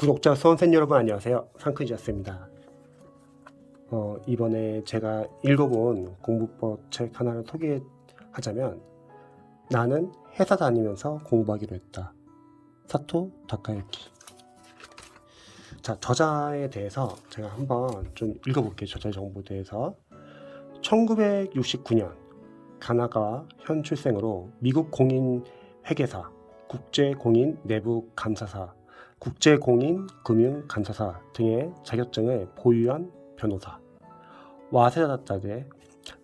구독자 수험생 여러분 안녕하세요. 상크지였습니다. 어, 이번에 제가 읽어본 공부법 책 하나를 소개하자면 나는 회사 다니면서 공부하기로 했다. 사토 다카유키. 자, 저자에 대해서 제가 한번 좀 읽어볼게요. 저자의 정보에 대해서. 1969년 가나가 현 출생으로 미국 공인 회계사, 국제 공인 내부 감사사, 국제 공인 금융 감사사 등의 자격증을 보유한 변호사. 와세다다대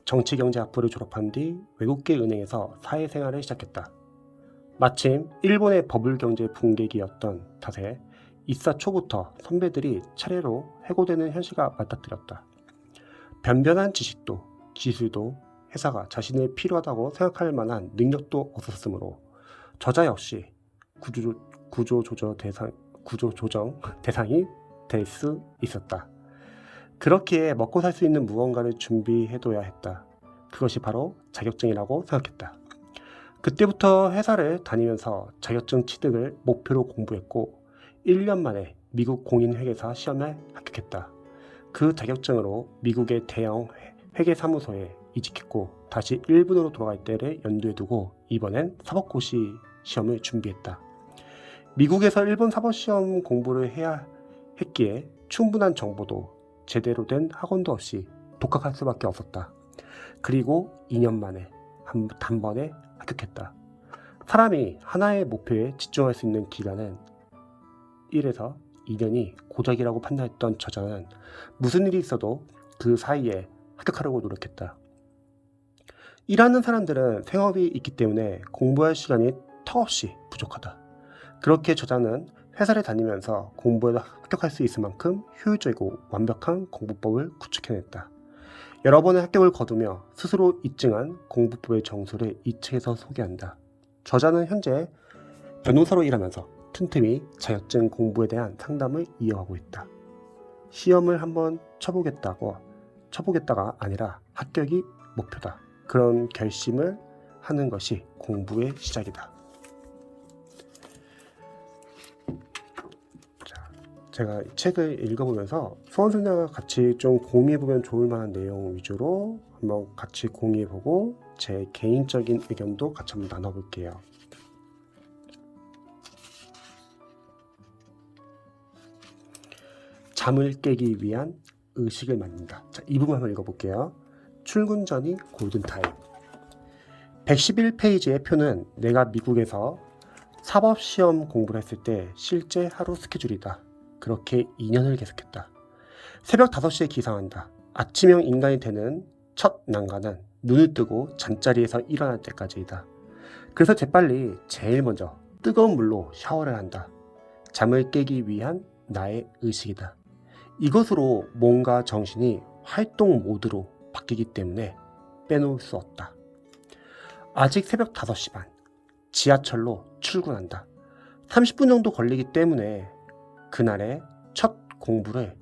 정치경제학부를 졸업한 뒤 외국계 은행에서 사회생활을 시작했다. 마침 일본의 버블경제 붕괴기였던 탓에 입사 초부터 선배들이 차례로 해고되는 현실과 맞닥뜨렸다. 변변한 지식도 기술도 회사가 자신이 필요하다고 생각할 만한 능력도 없었으므로 저자 역시 구조, 구조 조절 대상 구조 조정 대상이 될 수 있었다. 그렇기에 먹고 살 수 있는 무언가를 준비해둬야 했다. 그것이 바로 자격증이라고 생각했다. 그때부터 회사를 다니면서 자격증 취득을 목표로 공부했고 1년 만에 미국 공인회계사 시험에 합격했다. 그 자격증으로 미국의 대형 회계사무소에 이직했고 다시 일본으로 돌아갈 때를 연두에 두고 이번엔 사법고시 시험을 준비했다. 미국에서 일본 사법시험 공부를 해야 했기에 충분한 정보도 제대로 된 학원도 없이 독학할 수밖에 없었다. 그리고 2년 만에 한 단번에 합격했다. 사람이 하나의 목표에 집중할 수 있는 기간은 1에서 2년이 고작이라고 판단했던 저자는 무슨 일이 있어도 그 사이에 합격하려고 노력했다. 일하는 사람들은 생업이 있기 때문에 공부할 시간이 턱없이 부족하다. 그렇게 저자는 회사를 다니면서 공부에 합격할 수 있을 만큼 효율적이고 완벽한 공부법을 구축해냈다. 여러 번의 합격을 거두며 스스로 입증한 공부법의 정수를 이 책에서 소개한다. 저자는 현재 변호사로 일하면서 틈틈이 자격증 공부에 대한 상담을 이어가고 있다. 시험을 한번 쳐보겠다고 쳐보겠다가 아니라 합격이 목표다. 그런 결심을 하는 것이 공부의 시작이다. 제가 이 책을 읽어보면서 수험생들과 같이 좀 공유해보면 좋을 만한 내용 위주로 한번 같이 공유해보고 제 개인적인 의견도 같이 한번 나눠볼게요. 잠을 깨기 위한 의식을 만든다. 자, 이 부분 한번 읽어볼게요. 출근 전이 골든타임. 111페이지의 표는 내가 미국에서 사법시험 공부를 했을 때 실제 하루 스케줄이다. 그렇게 2년을 계속했다. 새벽 5시에 기상한다. 아침형 인간이 되는 첫 난관은 눈을 뜨고 잠자리에서 일어날 때까지이다. 그래서 재빨리 제일 먼저 뜨거운 물로 샤워를 한다. 잠을 깨기 위한 나의 의식이다. 이것으로 몸과 정신이 활동 모드로 바뀌기 때문에 빼놓을 수 없다. 아직 새벽 5시 반, 지하철로 출근한다. 30분 정도 걸리기 때문에 그날의 첫 공부를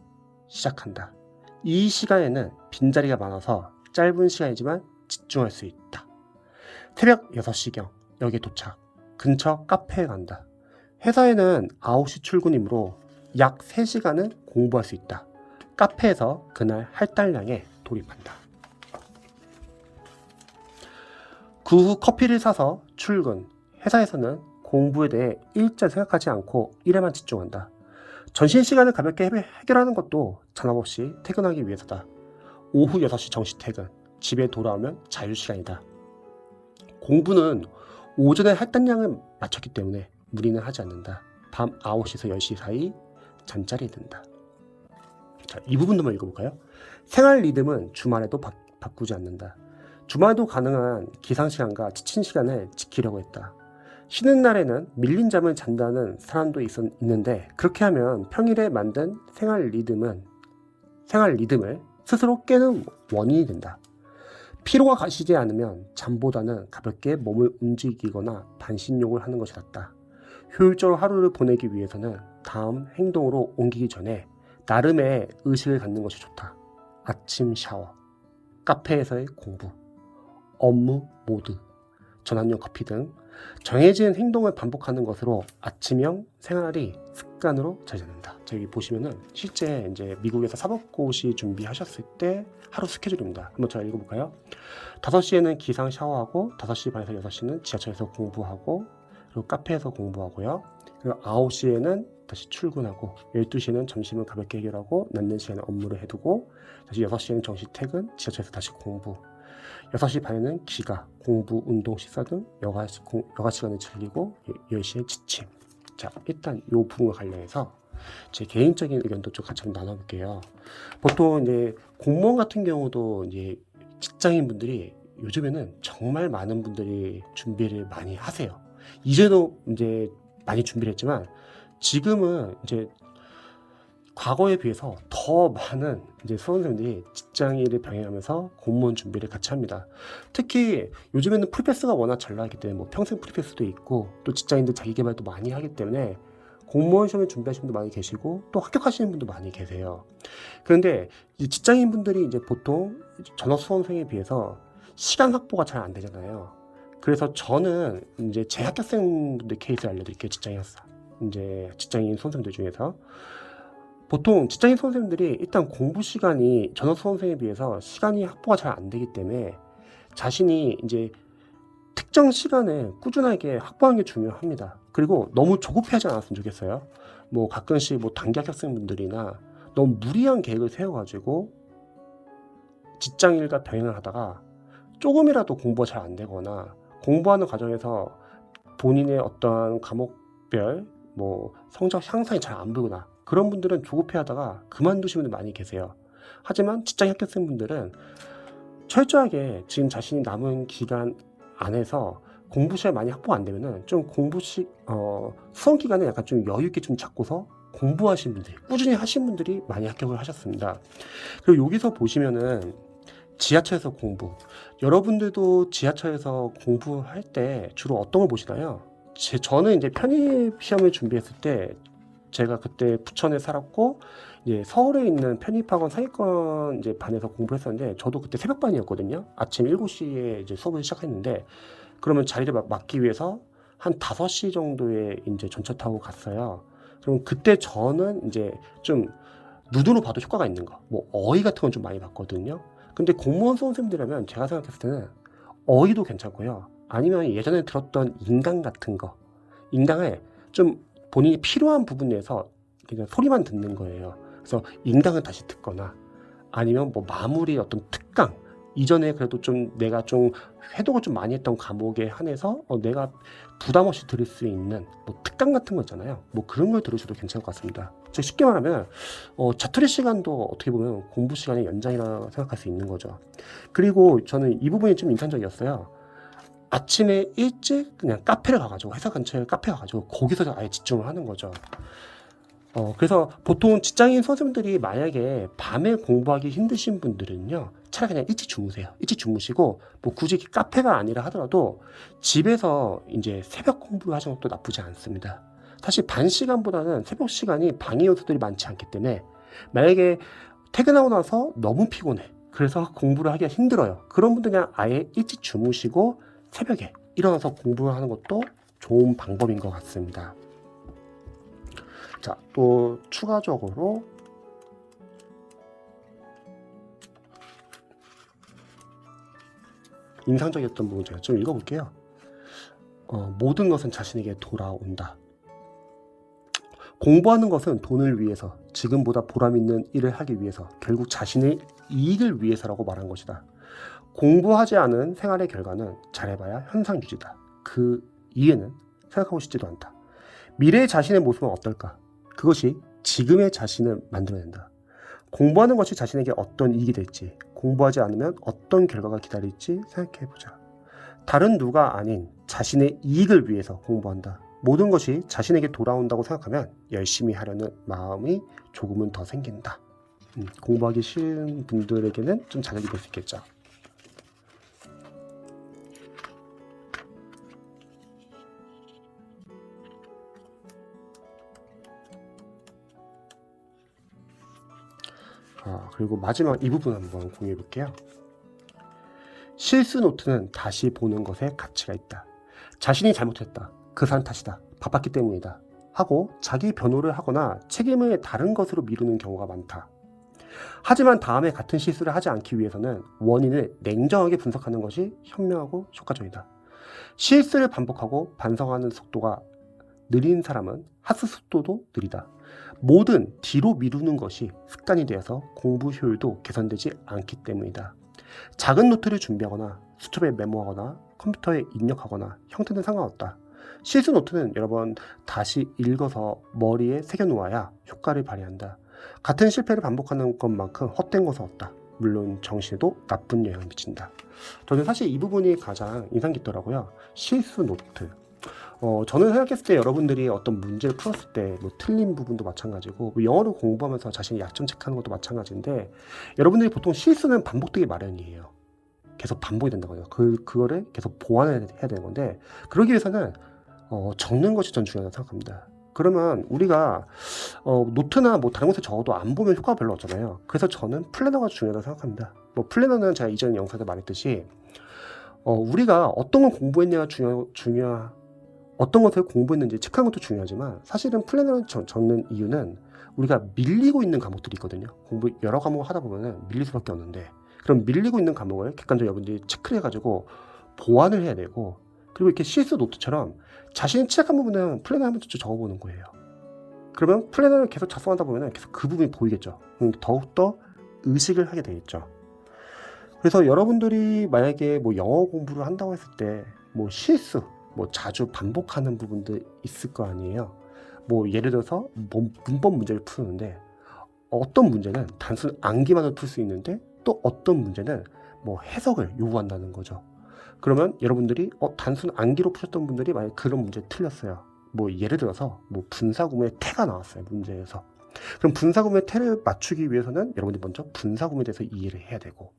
시작한다. 이 시간에는 빈자리가 많아서 짧은 시간이지만 집중할 수 있다. 새벽 6시경 역에 도착. 근처 카페에 간다. 회사에는 9시 출근이므로 약 3시간은 공부할 수 있다. 카페에서 그날 할당량에 돌입한다. 그 후 커피를 사서 출근. 회사에서는 공부에 대해 일절 생각하지 않고 일에만 집중한다. 전신 시간을 가볍게 해결하는 것도 잔업 없이 퇴근하기 위해서다. 오후 6시 정시 퇴근. 집에 돌아오면 자유 시간이다. 공부는 오전에 할당량을 맞췄기 때문에 무리는 하지 않는다. 밤 9시에서 10시 사이 잠자리에 든다. 자, 이 부분도 한번 읽어볼까요? 생활 리듬은 주말에도 바, 바꾸지 않는다. 주말도 가능한 기상 시간과 지친 시간을 지키려고 했다. 쉬는 날에는 밀린 잠을 잔다는 사람도 있, 있는데 그렇게 하면 평일에 만든 생활 리듬은 생활 리듬을 스스로 깨는 원인이 된다. 피로가 가시지 않으면 잠보다는 가볍게 몸을 움직이거나 반신욕을 하는 것이 낫다. 효율적으로 하루를 보내기 위해서는 다음 행동으로 옮기기 전에 나름의 의식을 갖는 것이 좋다. 아침 샤워, 카페에서의 공부, 업무 모드, 전환용 커피 등 정해진 행동을 반복하는 것으로 아침형 생활이 습관으로 자리 잡는다. 저기 보시면은 실제 이제 미국에서 사법고시 준비하셨을 때 하루 스케줄입니다. 한번 제가 읽어볼까요? 5시에는 기상 샤워하고 5시 반에서 6시는 지하철에서 공부하고 그리고 카페에서 공부하고요. 그리고 9시에는 다시 출근하고 12시에는 점심을 가볍게 해결하고 남는 시간에 업무를 해두고 다시 6시에는 정시 퇴근, 지하철에서 다시 공부 6시 반에는 기가, 공부, 운동, 식사 등 여가, 여가 시간을 즐기고 10시에 지침. 자 일단 이 부분과 관련해서 제 개인적인 의견도 좀 같이 한번 나눠볼게요. 보통 이제 공무원 같은 경우도 이제 직장인 분들이 요즘에는 정말 많은 분들이 준비를 많이 하세요. 이제도 이제 많이 준비를 했지만 지금은 이제 과거에 비해서 더 많은 이제 수험생들이 직장 일을 병행하면서 공무원 준비를 같이 합니다. 특히 요즘에는 풀패스가 워낙 잘 나기 때문에 뭐 평생 풀패스도 있고 또 직장인들 자기 개발도 많이 하기 때문에 공무원 시험에 준비하시는 분도 많이 계시고 또 합격하시는 분도 많이 계세요. 그런데 이 직장인 분들이 이제 보통 전업 수험생에 비해서 시간 확보가 잘 안 되잖아요. 그래서 저는 이제 제 합격생분들 케이스 알려드릴게요. 직장인 이제 직장인 수험생들 중에서 보통 직장인 수험생들이 일단 공부 시간이 전업 수험생에 비해서 시간이 확보가 잘 안 되기 때문에 자신이 이제 특정 시간에 꾸준하게 확보하는 게 중요합니다. 그리고 너무 조급해하지 않았으면 좋겠어요. 뭐 가끔씩 뭐 단기 합격생분들이나 너무 무리한 계획을 세워가지고 직장 일과 병행을 하다가 조금이라도 공부가 잘 안 되거나 공부하는 과정에서 본인의 어떠한 과목별 뭐 성적 향상이 잘 안 보거나 그런 분들은 조급해하다가 그만두시는 분들 많이 계세요. 하지만 직장 합격생 분들은 철저하게 지금 자신이 남은 기간 안에서 공부 시간 많이 확보 안 되면은 좀 공부 시 어, 수험 기간에 약간 좀 여유 있게 좀 잡고서 공부하신 분들이 꾸준히 하신 분들이 많이 합격을 하셨습니다. 그리고 여기서 보시면은 지하철에서 공부. 여러분들도 지하철에서 공부할 때 주로 어떤 걸 보시나요? 제, 저는 이제 편입 시험을 준비했을 때 제가 그때 부천에 살았고 이제 서울에 있는 편입학원 상위권 이제 반에서 공부했었는데 저도 그때 새벽반이었거든요. 아침 7시에 이제 수업을 시작했는데 그러면 자리를 막- 맡기 위해서 한 5시 정도에 이제 전철 타고 갔어요. 그럼 그때 저는 이제 좀 눈으로 봐도 효과가 있는 거, 뭐 어휘 같은 건 좀 많이 봤거든요. 근데 공무원 수험생들이라면 제가 생각했을 때는 어휘도 괜찮고요. 아니면 예전에 들었던 인강 같은 거, 인강을 좀 본인이 필요한 부분에서 그냥 소리만 듣는 거예요. 그래서 인강을 다시 듣거나 아니면 뭐 마무리 어떤 특강 이전에 그래도 좀 내가 좀 회독을 좀 많이 했던 과목에 한해서 어, 내가 부담 없이 들을 수 있는 뭐 특강 같은 거 있잖아요. 뭐 그런 걸 들으셔도 괜찮을 것 같습니다. 즉 쉽게 말하면 어, 자투리 시간도 어떻게 보면 공부 시간의 연장이라 생각할 수 있는 거죠. 그리고 저는 이 부분이 좀 인상적이었어요. 아침에 일찍 그냥 카페를 가가지고 회사 근처에 카페 가가지고 거기서 아예 집중을 하는 거죠. 어, 그래서 보통 직장인 선생님들이 만약에 밤에 공부하기 힘드신 분들은요, 차라리 그냥 일찍 주무세요. 일찍 주무시고, 뭐 굳이 카페가 아니라 하더라도 집에서 이제 새벽 공부를 하시는 것도 나쁘지 않습니다. 사실 반 시간보다는 새벽 시간이 방해 요소들이 많지 않기 때문에 만약에 퇴근하고 나서 너무 피곤해. 그래서 공부를 하기가 힘들어요. 그런 분들은 그냥 아예 일찍 주무시고 새벽에 일어나서 공부를 하는 것도 좋은 방법인 것 같습니다. 자, 또 추가적으로 인상적이었던 부분 제가 좀 읽어볼게요. 어, 모든 것은 자신에게 돌아온다. 공부하는 것은 돈을 위해서, 지금보다 보람 있는 일을 하기 위해서, 결국 자신의 이익을 위해서라고 말한 것이다. 공부하지 않은 생활의 결과는 잘해봐야 현상 유지다. 그 이해는 생각하고 싶지도 않다. 미래의 자신의 모습은 어떨까? 그것이 지금의 자신을 만들어낸다. 공부하는 것이 자신에게 어떤 이익이 될지, 공부하지 않으면 어떤 결과가 기다릴지 생각해보자. 다른 누가 아닌 자신의 이익을 위해서 공부한다. 모든 것이 자신에게 돌아온다고 생각하면 열심히 하려는 마음이 조금은 더 생긴다. 음, 공부하기 싫은 분들에게는 좀 자극이 될 수 있겠죠. 아, 그리고 마지막 이 부분 한번 공유해 볼게요. 실수 노트는 다시 보는 것에 가치가 있다. 자신이 잘못했다. 그 사람 탓이다. 바빴기 때문이다. 하고 자기 변호를 하거나 책임을 다른 것으로 미루는 경우가 많다. 하지만 다음에 같은 실수를 하지 않기 위해서는 원인을 냉정하게 분석하는 것이 현명하고 효과적이다. 실수를 반복하고 반성하는 속도가 느린 사람은 학습 속도도 느리다. 모든 뒤로 미루는 것이 습관이 되어서 공부 효율도 개선되지 않기 때문이다. 작은 노트를 준비하거나 수첩에 메모하거나 컴퓨터에 입력하거나 형태는 상관없다. 실수 노트는 여러 번 다시 읽어서 머리에 새겨놓아야 효과를 발휘한다. 같은 실패를 반복하는 것만큼 헛된 것은 없다. 물론 정신에도 나쁜 영향을 미친다. 저는 사실 이 부분이 가장 인상 깊더라고요. 실수 노트. 어, 저는 생각했을 때 여러분들이 어떤 문제를 풀었을 때 뭐 틀린 부분도 마찬가지고 뭐 영어를 공부하면서 자신의 약점 체크하는 것도 마찬가지인데 여러분들이 보통 실수는 반복되기 마련이에요. 계속 반복이 된다고요. 그 그거를 계속 보완해야 되는 건데 그러기 위해서는 어, 적는 것이 전 중요하다고 생각합니다. 그러면 우리가 어, 노트나 뭐 다른 곳에 적어도 안 보면 효과가 별로 없잖아요. 그래서 저는 플래너가 중요하다고 생각합니다. 뭐 플래너는 제가 이전 영상에서 말했듯이 어, 우리가 어떤 걸 공부했냐가 중요 중요 어떤 것을 공부했는지 체크하는 것도 중요하지만 사실은 플래너를 적- 적는 이유는 우리가 밀리고 있는 과목들이 있거든요. 공부 여러 과목을 하다 보면은 밀릴 수밖에 없는데 그럼 밀리고 있는 과목을 객관적으로 여러분들이 체크를 해가지고 보완을 해야 되고 그리고 이렇게 실수 노트처럼 자신이 취약한 부분은 플래너 한번 적어보는 거예요. 그러면 플래너를 계속 작성하다 보면 계속 그 부분이 보이겠죠. 더욱더 의식을 하게 되겠죠. 그래서 여러분들이 만약에 뭐 영어 공부를 한다고 했을 때 뭐 실수, 뭐 자주 반복하는 부분들 있을 거 아니에요. 뭐 예를 들어서 뭐 문법 문제를 푸는데 어떤 문제는 단순 암기만으로 풀수 있는데 또 어떤 문제는 뭐 해석을 요구한다는 거죠. 그러면 여러분들이 어, 단순 암기로 푸셨던 분들이 만약 그런 문제 틀렸어요. 뭐 예를 들어서 뭐 분사구문의 태가 나왔어요 문제에서. 그럼 분사구문의 태를 맞추기 위해서는 여러분들이 먼저 분사구문에 대해서 이해를 해야 되고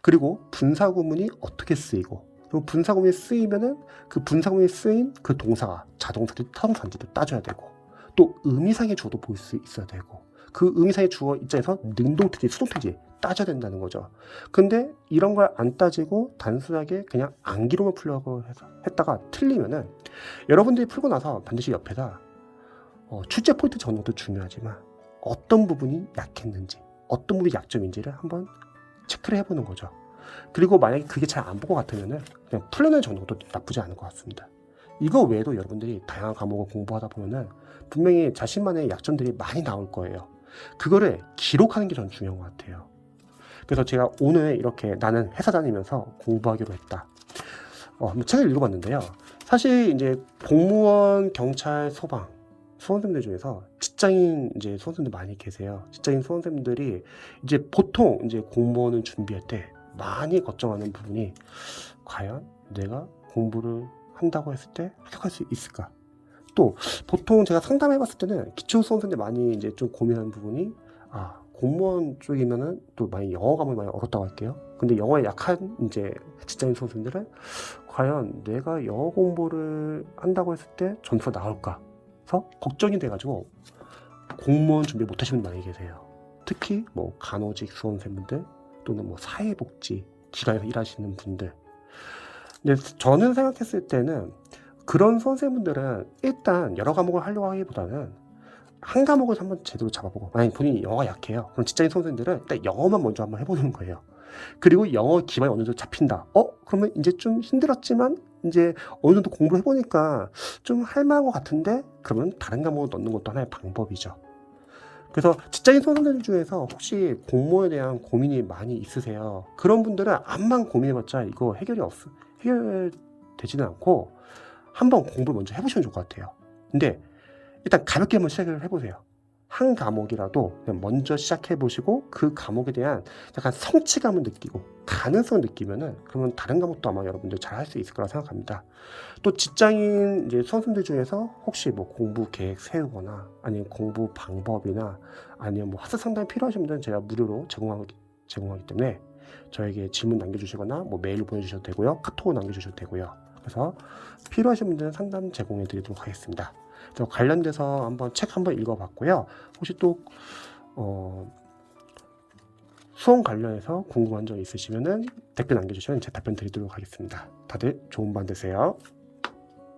그리고 분사구문이 어떻게 쓰이고 그리고 분사구문이 쓰이면은 그 분사구문이 쓰인 그 동사가 자동사인지 타동사인지도 따져야 되고 또 의미상의 주어도 볼 수 있어야 되고 그 의미상의 주어 입장에서 능동태지 수동태지 따져야 된다는 거죠. 근데 이런 걸 안 따지고 단순하게 그냥 암기로만 풀려고 했다가 틀리면은 여러분들이 풀고 나서 반드시 옆에다 어, 출제 포인트 적는 것도 중요하지만 어떤 부분이 약했는지 어떤 부분이 약점인지를 한번 체크를 해보는 거죠. 그리고 만약에 그게 잘 안 본 것 같으면은 그냥 적는 것도 나쁘지 않을 것 같습니다. 이거 외에도 여러분들이 다양한 과목을 공부하다 보면은 분명히 자신만의 약점들이 많이 나올 거예요. 그거를 기록하는 게 전 중요한 것 같아요. 그래서 제가 오늘 이렇게 나는 회사 다니면서 공부하기로 했다. 어, 한번 책을 읽어봤는데요. 사실 이제 공무원, 경찰, 소방 수험생들 중에서 직장인 이제 수험생들 많이 계세요. 직장인 수험생들이 이제 보통 이제 공무원을 준비할 때 많이 걱정하는 부분이 과연 내가 공부를 한다고 했을 때 합격할 수 있을까? 또 보통 제가 상담해봤을 때는 기초 수험생들 많이 이제 좀 고민하는 부분이 아 공무원 쪽이면은 또 많이 영어 과목이 많이 어렵다고 할게요. 근데 영어에 약한 이제 직장인 수험생들은 과연 내가 영어 공부를 한다고 했을 때 점수가 나올까? 서 걱정이 돼가지고 공무원 준비 못하시는 분이 많이 계세요. 특히 뭐 간호직 수험생분들 또는 뭐 사회복지 기관에서 일하시는 분들. 근데 저는 생각했을 때는 그런 선생님들은 일단 여러 과목을 하려고 하기보다는 한 과목을 한번 제대로 잡아보고 만약 본인이 영어가 약해요. 그럼 직장인 선생님들은 일단 영어만 먼저 한번 해보는 거예요. 그리고 영어 기반이 어느 정도 잡힌다. 어? 그러면 이제 좀 힘들었지만 이제 어느 정도 공부를 해보니까 좀 할만한 것 같은데 그러면 다른 과목을 넣는 것도 하나의 방법이죠. 그래서 직장인 선생님들 중에서 혹시 공모에 대한 고민이 많이 있으세요. 그런 분들은 암만 고민해봤자 이거 해결이 없, 해결되지는 않고 한번 공부를 먼저 해보시면 좋을 것 같아요. 근데 일단 가볍게 한번 시작을 해보세요. 한 과목이라도 먼저 시작해 보시고 그 과목에 대한 약간 성취감을 느끼고 가능성을 느끼면은 그러면 다른 과목도 아마 여러분들 잘 할 수 있을 거라 생각합니다. 또 직장인 이제 수험생들 중에서 혹시 뭐 공부 계획 세우거나 아니면 공부 방법이나 아니면 뭐 학습 상담이 필요하신 분들은 제가 무료로 제공하기, 제공하기 때문에 저에게 질문 남겨주시거나 뭐 메일 보내주셔도 되고요. 카톡 남겨주셔도 되고요. 그래서 필요하신 분들은 상담 제공해 드리도록 하겠습니다. 관련돼서 한번 책 한번 읽어봤고요. 혹시 또 어, 수험 관련해서 궁금한 점 있으시면은 댓글 남겨주시면 제가 답변 드리도록 하겠습니다. 다들 좋은 밤 되세요.